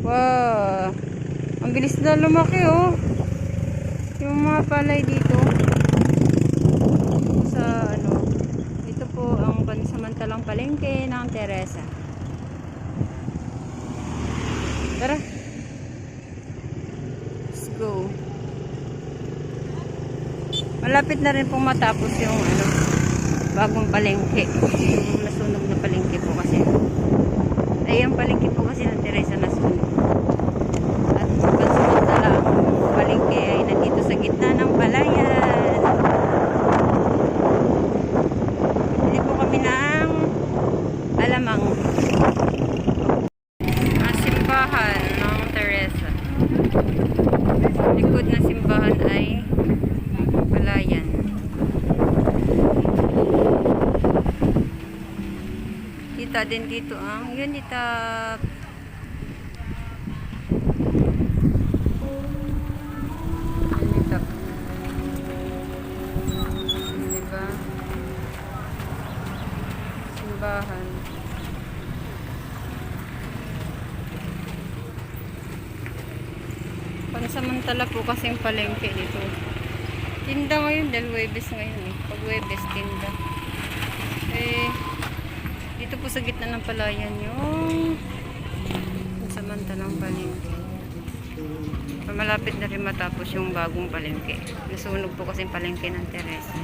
Wow. Ang bilis na lumaki oh. Yung mga palay dito. Sa ano. Ito po ang pansamantalang palengke ng Teresa. Tara. Let's go. Malapit na rin pong matapos yung ano, bagong palengke. Yung nasunog na palengke po kasi. Ay, ang palengke po kasi ng Teresa nasunog. At pansamantala ang palengke ay nandito sa gitna ng palayan. Hindi po kami ng alamang. Ang simbahan ng Teresa. Likod simbahan ay palayan. Kita din dito ang yun dita dito. Diba? Simbahan. Pansamantala po kasing palengke dito. Tinda ngayon dahil Webes ngayon eh. Pag Webes, tinda. Eh, dito po sa gitna ng palayan yung pansamantalang palengke. Malapit na rin matapos yung bagong palengke. Nasunog po kasi yung palengke ng Teresa.